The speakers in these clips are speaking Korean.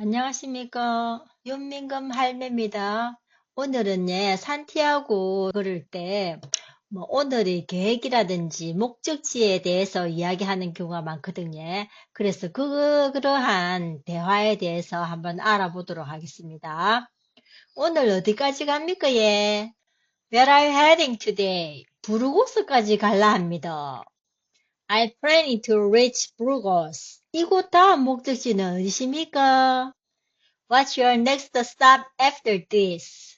안녕하십니까. 윤민금 할매입니다. 오늘은 예, 산티아고 걸을 때, 뭐, 오늘의 계획이라든지 목적지에 대해서 이야기하는 경우가 많거든요. 그래서 그, 그러한 대화에 대해서 한번 알아보도록 하겠습니다. 오늘 어디까지 갑니까, 예? Where are you heading today? 부르고스까지 갈라 합니다. I'm planning to reach Burgos. 이곳 다음 목적지는 어디십니까? What's your next stop after this?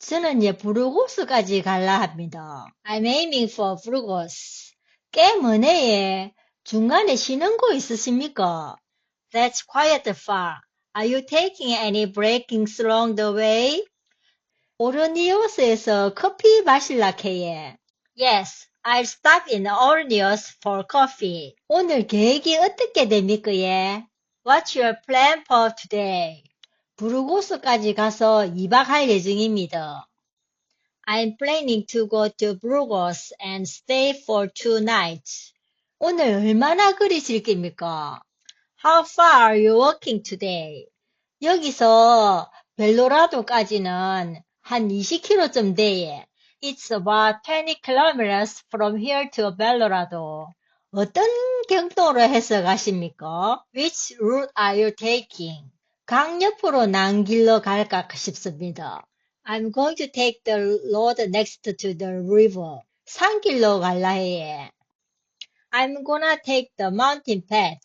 저는 예, 부르고스까지 갈라 합니다. I'm aiming for Burgos. 꽤 머네 예. 중간에 쉬는 곳 있으십니까? That's quite far. Are you taking any breaks along the way? 오르니오스에서 커피 마실라 캐예. Yes, I'll stop in Ornios for coffee. 오늘 계획이 어떻게 됩니까, 예? What's your plan for today? 부르고스까지 가서 2박 할 예정입니다. I'm planning to go to Burgos and stay for two nights. 오늘 얼마나 걸으실 겁니까? How far are you walking today? 여기서 벨로라도까지는 한 20km쯤 돼요. It's about 20 kilometers from here to Belorado. 어떤 경로로 해서 가십니까? Which route are you taking? 강 옆으로 난 길로 갈까 싶습니다. I'm going to take the road next to the river. 산길로 갈라 해. I'm gonna take the mountain path.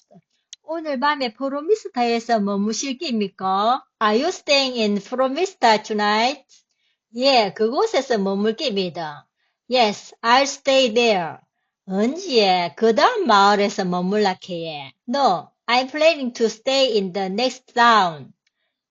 오늘 밤에 프로미스타에서 머무실 깁니까? Are you staying in Promista tonight? 예, 그곳에서 머물 깁니다. Yes, I'll stay there. 언제 그 다음 마을에서 머물라 캐예. No, I'm planning to stay in the next town.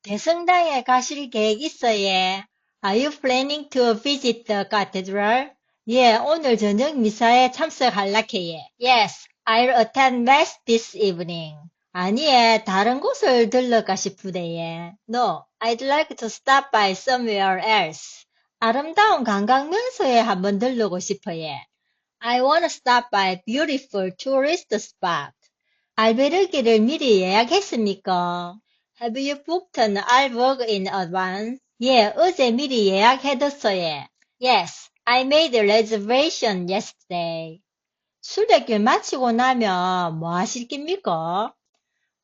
대성당에 가실 계획 있어요? Are you planning to visit the cathedral? 예, 오늘 저녁 미사에 참석할라 캐예. Yes, I'll attend mass this evening. 아니에, 다른 곳을 들러가 싶으대예. No, I'd like to stop by somewhere else. 아름다운 관광 명소에 한번 들르고 싶어요. I wanna stop by beautiful tourist spot. 알베르기를 미리 예약했습니까? Have you booked an albergue in advance? 예, 어제 미리 예약해뒀어요. Yes, I made a reservation yesterday. 술래길 마치고 나면 뭐 하실 깁니까?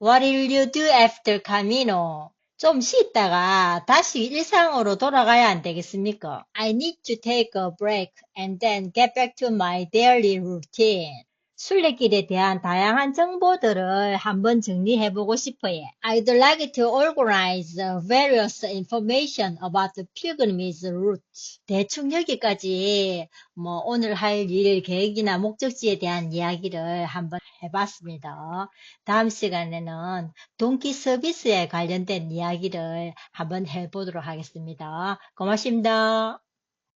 What will you do after Camino? 좀 쉬다가 다시 일상으로 돌아가야 안 되겠습니까? I need to take a break and then get back to my daily routine. 순례길에 대한 다양한 정보들을 한번 정리해보고 싶어요. I'd like to organize various information about the pilgrimage route. 대충 여기까지 뭐 오늘 할 일 계획이나 목적지에 대한 이야기를 한번 해봤습니다. 다음 시간에는 동기 서비스에 관련된 이야기를 한번 해보도록 하겠습니다. 고맙습니다.